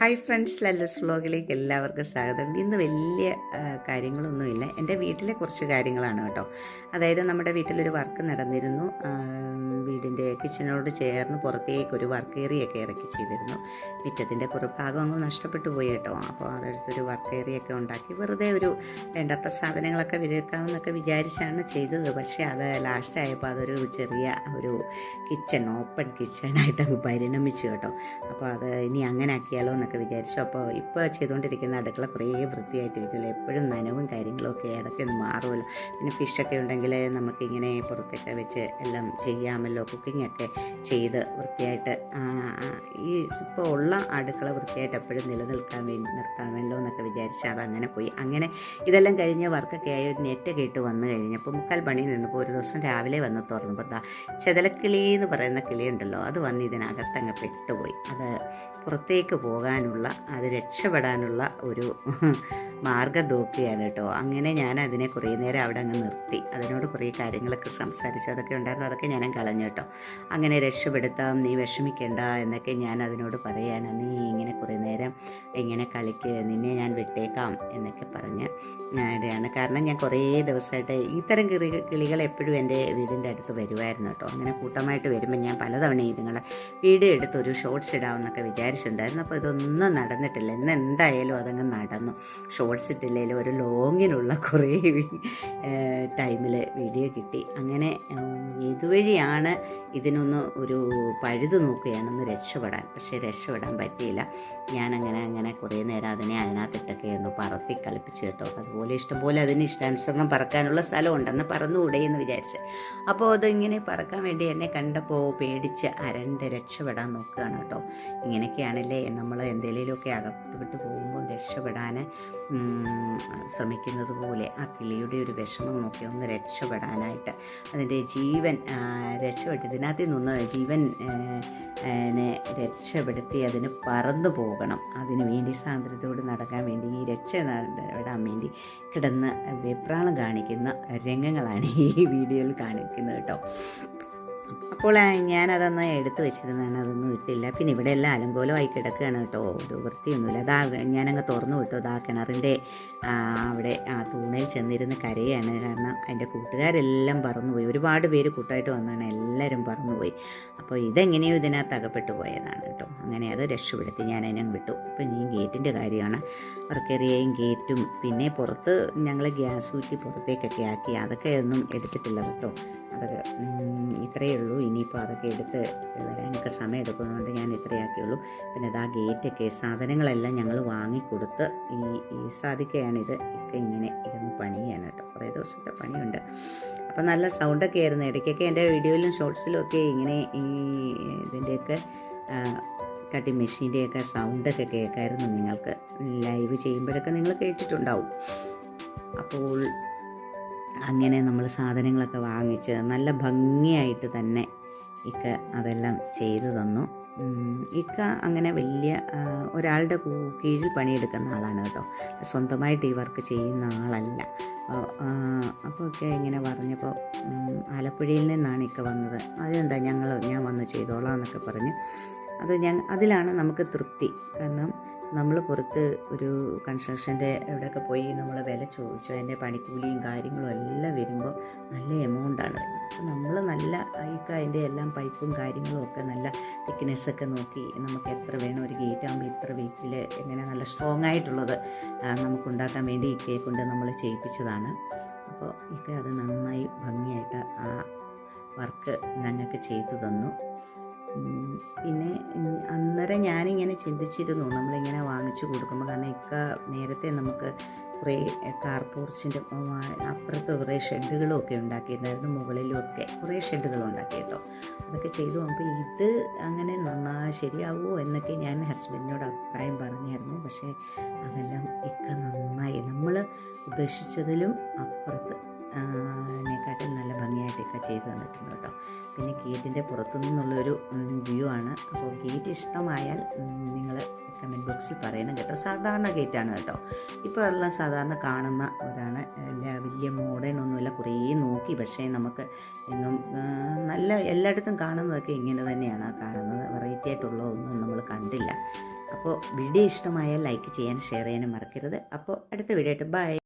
Hi friends ലല്ലൂസ് വ്ളോഗിലേക്ക് എല്ലാവർക്കും സ്വാഗതം. ഇന്ന് വലിയ കാര്യങ്ങളൊന്നുമില്ല. എന്റെ വീട്ടിലെ കുറച്ച് കാര്യങ്ങളാണ് കേട്ടോ. അതായത് നമ്മുടെ വീട്ടിലൊരു വർക്ക് നടന്നിരുന്നു. വീടിന്റെ കിച്ചനോട് ചേർന്ന് പുറത്തേക്ക് ഒരു വർക്ക് ഏരിയൊക്കെ ഇറക്കി ചെയ്തിരുന്നു. മുറ്റത്തിന്റെ പുറഭാഗം അങ്ങ് നഷ്ടപ്പെട്ടു പോയി കേട്ടോ. അപ്പോൾ അതെടുത്തൊരു വർക്ക് ഏരിയൊക്കെ ഉണ്ടാക്കി. വെറുതെ ഒരു വേണ്ടാത്ത സാധനങ്ങളൊക്കെ വിൽക്കാമെന്നൊക്കെ വിചാരിച്ചാണ് ചെയ്തത്. പക്ഷേ അത് ലാസ്റ്റ് ആയപ്പോൾ അതൊരു ചെറിയ ഒരു കിച്ചൺ ഓപ്പൺ കിച്ചണായിട്ട് പരിണമിച്ചു കേട്ടോ. അപ്പോൾ അത് ഇനി അങ്ങനെ ആക്കിയാലോ എന്നൊക്കെ വിചാരിച്ചു. അപ്പോൾ ഇപ്പോൾ ചെയ്തുകൊണ്ടിരിക്കുന്ന അടുക്കള കുറേ വൃത്തിയായിട്ടിരിക്കുമല്ലോ. എപ്പോഴും നനവും കാര്യങ്ങളും ഒക്കെ അതൊക്കെ ഒന്ന് മാറുമല്ലോ. പിന്നെ ഫിഷൊക്കെ ഉണ്ടെങ്കിൽ നമുക്കിങ്ങനെ പുറത്തൊക്കെ വെച്ച് എല്ലാം ചെയ്യാമല്ലോ. കുക്കിംഗ് ഒക്കെ ചെയ്ത് വൃത്തിയായിട്ട് ഈ ഇപ്പോൾ ഉള്ള അടുക്കള വൃത്തിയായിട്ട് എപ്പോഴും നിലനിൽക്കാൻ വേണ്ടി നിർത്താമല്ലോ എന്നൊക്കെ വിചാരിച്ച് അതങ്ങനെ പോയി. അങ്ങനെ ഇതെല്ലാം കഴിഞ്ഞ് വർക്കൊക്കെ ആയി ഒരു നെറ്റ് കേട്ട് വന്നു കഴിഞ്ഞപ്പോൾ മുക്കാൽ പണി നിന്നപ്പോൾ ഒരു ദിവസം രാവിലെ വന്ന് തുറന്നപ്പോൾ ദാ ചെതലക്കിളി എന്ന് പറയുന്ന കിളിയുണ്ടല്ലോ അത് വന്ന് ഇതിനകത്ത് അങ്ങ് പെട്ടുപോയി. അത് പുറത്തേക്ക് പോകാനുള്ള അത് രക്ഷപ്പെടാനുള്ള ഒരു മാർഗം നോക്കുകയാണ് കേട്ടോ. അങ്ങനെ ഞാൻ അതിനെ കുറേ നേരം അവിടെ അങ്ങ് നിർത്തി. അതിനോട് കുറേ കാര്യങ്ങളൊക്കെ സംസാരിച്ചു. അതൊക്കെ ഉണ്ടായിരുന്നു. അതൊക്കെ ഞാൻ കളഞ്ഞു കേട്ടോ. അങ്ങനെ രക്ഷപ്പെടുത്താം നീ വിഷമിക്കേണ്ട എന്നൊക്കെ ഞാൻ അതിനോട് പറയാണ് നീ ഇങ്ങനെ കുറേ നേരം ഇങ്ങനെ കളിക്ക് നിന്നെ ഞാൻ വിട്ടേക്കാം എന്നൊക്കെ പറഞ്ഞ് ആണ് കാരണം ഞാൻ കുറേ ദിവസമായിട്ട് ഇത്തരം കിളി കിളികൾ എപ്പോഴും എന്റെ വീടിന്റെ അടുത്ത് വരുമായിരുന്നു കേട്ടോ. അങ്ങനെ കൂട്ടമായിട്ട് വരുമ്പോൾ ഞാൻ പലതവണ ഇതുങ്ങളെ വീഡിയോ എടുത്ത് ഒരു ഷോർട്സ് ഇടാമെന്നൊക്കെ വിചാരിച്ചിട്ടുണ്ടായിരുന്നു. അപ്പോൾ ഇതൊന്നും നടന്നിട്ടില്ല. ഇന്ന് എന്തായാലും അതങ്ങ് നടന്നു. ഇട്ടില്ലെങ്കിലും ഒരു ലോങ്ങിനുള്ള കുറേ ടൈമിൽ വീഡിയോ കിട്ടി. അങ്ങനെ ഇതുവഴിയാണ് ഇതിനൊന്ന് ഒരു പഴുതു നോക്കുകയാണെന്ന് രക്ഷപ്പെടാൻ. പക്ഷേ രക്ഷപ്പെടാൻ പറ്റിയില്ല. ഞാനങ്ങനെ അങ്ങനെ കുറേ നേരം അതിനെ അതിനകത്തിട്ടൊക്കെ ഒന്ന് പറത്തി കളിപ്പിച്ച് കേട്ടോ. അതുപോലെ ഇഷ്ടംപോലെ അതിന് ഇഷ്ടാനുസരണം പറക്കാനുള്ള സ്ഥലമുണ്ടെന്ന് പറന്നുകൂടെ എന്ന് വിചാരിച്ച്. അപ്പോൾ അതിങ്ങനെ പറക്കാൻ വേണ്ടി എന്നെ കണ്ടപ്പോൾ പേടിച്ച് അരണ്ട് രക്ഷപ്പെടാൻ നോക്കുകയാണ് കേട്ടോ. ഇങ്ങനെയൊക്കെയാണല്ലേ നമ്മൾ എന്തെങ്കിലുമൊക്കെ അകപ്പെട്ട് പോകുമ്പോൾ രക്ഷപ്പെടാൻ ശ്രമിക്കുന്നത് പോലെ ആ കിളിയുടെ ഒരു വിഷമം നോക്കി ഒന്ന് രക്ഷപ്പെടാനായിട്ട് അതിന്റെ ജീവൻ രക്ഷപ്പെട്ട് ഇതിനകത്ത് നിന്ന് ജീവൻ രക്ഷപ്പെടുത്തി അതിന് പറന്നു പോകണം. അതിനു വേണ്ടി സാന്ദ്രതയോട് നടക്കാൻ വേണ്ടി ഈ രക്ഷ ഇടാൻ വേണ്ടി കിടന്ന് വെപ്രാളം കാണിക്കുന്ന രംഗങ്ങളാണ് ഈ വീഡിയോയിൽ കാണിക്കുന്നത് കേട്ടോ. അപ്പോൾ ഞാനതൊന്ന് എടുത്തു വെച്ചിരുന്നാണ് അതൊന്നും ഇട്ടില്ല. പിന്നെ ഇവിടെ എല്ലാം അലങ്കോലമായി കിടക്കുകയാണ് കേട്ടോ. ഒരു വൃത്തിയൊന്നുമില്ല. അതാ ഞാനങ്ങ് തുറന്നു വിട്ടു. അതാ കിണറിന്റെ അവിടെ ആ തൂണയിൽ ചെന്നിരുന്ന് കരയാണ്. കാരണം അതിന്റെ കൂട്ടുകാരെല്ലാം പറന്നുപോയി. ഒരുപാട് പേര് കൂട്ടായിട്ട് വന്നാണ്. എല്ലാവരും പറന്നുപോയി. അപ്പോൾ ഇതെങ്ങനെയോ ഇതിനകത്ത് അകപ്പെട്ടു പോയതാണ് കേട്ടോ. അങ്ങനെ അത് രക്ഷപ്പെടുത്തി ഞാൻ അതിനെ വിട്ടു. അപ്പോൾ ഇനി ഗേറ്റിന്റെ കാര്യമാണ്. വർക്കേറിയയും ഗേറ്റും പിന്നെ പുറത്ത് ഞങ്ങൾ ഗ്യാസ് ഊറ്റി പുറത്തേക്കൊക്കെ ആക്കി. അതൊക്കെ ഒന്നും എടുത്തിട്ടില്ല കേട്ടോ. ഉം, ഇത്രയേ ഉള്ളൂ. ഇനിയിപ്പോൾ അതൊക്കെ എടുത്ത് വരാനൊക്കെ സമയം എടുക്കുന്നതുകൊണ്ട് ഞാൻ ഇത്രയാക്കിയുള്ളൂ. പിന്നെ അതാ ഗേറ്റൊക്കെ സാധനങ്ങളെല്ലാം ഞങ്ങൾ വാങ്ങിക്കൊടുത്ത് ഈ ഈ സാധിക്കുകയാണിത് ഒക്കെ ഇങ്ങനെ ഇരുന്ന് പണിയാണ് കേട്ടോ. കുറേ ദിവസത്തെ പണിയുണ്ട്. അപ്പം നല്ല സൗണ്ടൊക്കെ ആയിരുന്നു. ഇടയ്ക്കൊക്കെ എന്റെ വീഡിയോയിലും ഷോർട്സിലും ഒക്കെ ഇങ്ങനെ ഈ ഇതിന്റെയൊക്കെ കട്ടി മെഷീന്റെയൊക്കെ സൗണ്ടൊക്കെ കേൾക്കായിരുന്നു നിങ്ങൾക്ക്. ലൈവ് ചെയ്യുമ്പോഴൊക്കെ നിങ്ങൾ കേട്ടിട്ടുണ്ടാവും. അപ്പോൾ അങ്ങനെ നമ്മൾ സാധനങ്ങളൊക്കെ വാങ്ങിച്ച് നല്ല ഭംഗിയായിട്ട് തന്നെ ഇക്ക അതെല്ലാം ചെയ്തു തന്നു. ഇക്ക അങ്ങനെ വലിയ ഒരാളുടെ കീഴിൽ പണിയെടുക്കുന്ന ആളാണ് കേട്ടോ. സ്വന്തമായിട്ട് ഈ വർക്ക് ചെയ്യുന്ന ആളല്ല. അപ്പോൾ ഒക്കെ ഇങ്ങനെ പറഞ്ഞപ്പോൾ ആലപ്പുഴയിൽ നിന്നാണ് ഇക്ക വന്നത്. അതെന്താ ഞങ്ങൾ ഞാൻ വന്ന് ചെയ്തോളാം എന്നൊക്കെ പറഞ്ഞ്. അത് ഞാൻ അതിലാണ് നമുക്ക് തൃപ്തി. കാരണം നമ്മൾ പുറത്ത് ഒരു കൺസ്ട്രക്ഷന്റെ എവിടെയൊക്കെ പോയി നമ്മൾ വില ചോദിച്ചു അതിന്റെ പണിക്കൂലിയും കാര്യങ്ങളും എല്ലാം വരുമ്പോൾ നല്ല എമൗണ്ടാണ് അപ്പോൾ നമ്മൾ നല്ല ഇക്ക അതിന്റെ എല്ലാം പൈപ്പും കാര്യങ്ങളും ഒക്കെ നല്ല തിക്നെസ്സൊക്കെ നോക്കി നമുക്ക് എത്ര വേണം ഒരു ഗേറ്റ് ആകുമ്പോൾ ഇത്ര വെയിറ്റിൽ എങ്ങനെ നല്ല സ്ട്രോങ് ആയിട്ടുള്ളത് നമുക്കുണ്ടാക്കാൻ വേണ്ടി ഇക്കയെ കൊണ്ട് നമ്മൾ ചെയ്യിപ്പിച്ചതാണ്. അപ്പോൾ ഇക്ക അത് നന്നായി ഭംഗിയായിട്ട് ആ വർക്ക് ഞങ്ങൾക്ക് ചെയ്തു തന്നു. പിന്നെ അന്നേരം ഞാനിങ്ങനെ ചിന്തിച്ചിരുന്നു. നമ്മളിങ്ങനെ വാങ്ങിച്ചു കൊടുക്കുമ്പോൾ കാരണം ഇക്ക നേരത്തെ നമുക്ക് കുറേ കാർ പോർച്ചിന്റെ അപ്പുറത്ത് കുറേ ഷെഡുകളും ഒക്കെ ഉണ്ടാക്കിയിട്ടുണ്ടായിരുന്നു മുകളിലും ഒക്കെ കുറേ ഷെഡുകൾ ഉണ്ടാക്കി കേട്ടോ അതൊക്കെ ചെയ്തു. അപ്പോൾ ഇത് അങ്ങനെ നന്നാ ശരിയാവുമോ എന്നൊക്കെ ഞാൻ ഹസ്ബൻഡിനോട് അഭിപ്രായം പറഞ്ഞായിരുന്നു. പക്ഷേ അതെല്ലാം ഇക്ക നന്നായി. നമ്മൾ ഉദ്ദേശിച്ചതിലും അപ്പുറത്ത്. ആ, നെക്കാട്ടിൽ നല്ല ഭംഗിയായിട്ടൊക്കെ ചെയ്തു തന്നിട്ടുണ്ട് കേട്ടോ. പിന്നെ ഗേറ്റിന്റെ പുറത്തു നിന്നുള്ളൊരു വ്യൂ ആണ്. അപ്പോൾ ഗേറ്റ് ഇഷ്ടമായാൽ നിങ്ങൾ കമന്റ് ബോക്സിൽ പറയണം കേട്ടോ. സാധാരണ ഗേറ്റാണ് കേട്ടോ. ഇപ്പോൾ എല്ലാം സാധാരണ കാണുന്ന ഒരാണ്. വലിയ മോഡേൺ ഒന്നുമില്ല. കുറേ നോക്കി. പക്ഷേ നമുക്ക് എന്നും നല്ല എല്ലായിടത്തും കാണുന്നതൊക്കെ ഇങ്ങനെ തന്നെയാണ്. കാണുന്നത് വെറൈറ്റി ആയിട്ടുള്ള ഒന്നും നമ്മൾ കണ്ടില്ല. അപ്പോൾ വീഡിയോ ഇഷ്ടമായാൽ ലൈക്ക് ചെയ്യാൻ ഷെയർ ചെയ്യാനും മറക്കരുത്. അപ്പോൾ അടുത്ത വീഡിയോ ആയിട്ട്. ബൈ